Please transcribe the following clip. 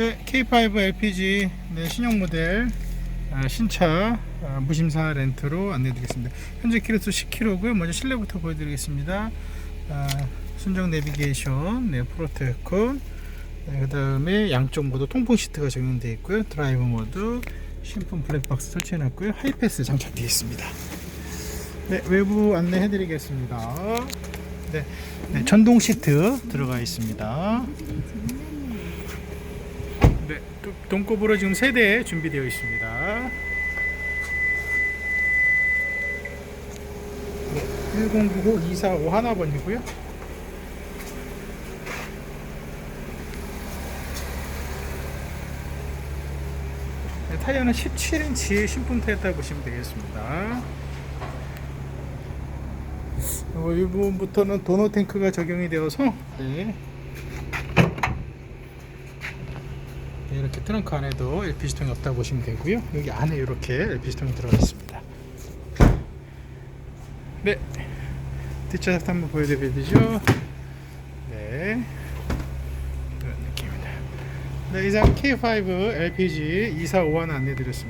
네, K5 LPG 네, 신형 모델 아, 신차 아, 무심사 렌트로 안내드리겠습니다. 현재 키로수 10km고요. 먼저 실내부터 보여드리겠습니다. 아, 순정 내비게이션, 네, 에어컨, 네, 그 다음에 양쪽 모두 통풍 시트가 적용되어 있고요. 드라이브 모드, 신품 블랙박스 설치해놨고요. 하이패스 장착되어 있습니다. 네, 외부 안내해드리겠습니다. 네, 네, 전동 시트 들어가 있습니다. 네, 또 동급으로 지금 세대 준비되어 있습니다. 네, 1099 245 하나번이고요. 네, 타이어는 17인치 신품 타이어다 보시면 되겠습니다. 어, 이 부분부터는 도너 탱크가 적용이 되어서 네. 네, 이렇게 트렁크 안에도 LPG통이 없다고 보시면 되고요. 여기 안에 이렇게 LPG통이 들어가 있습니다. 네. 뒷좌석 한번 보여드리죠. 네. 이런 느낌입니다. 네, 이상 K5 LPG 245 안내드렸습니다.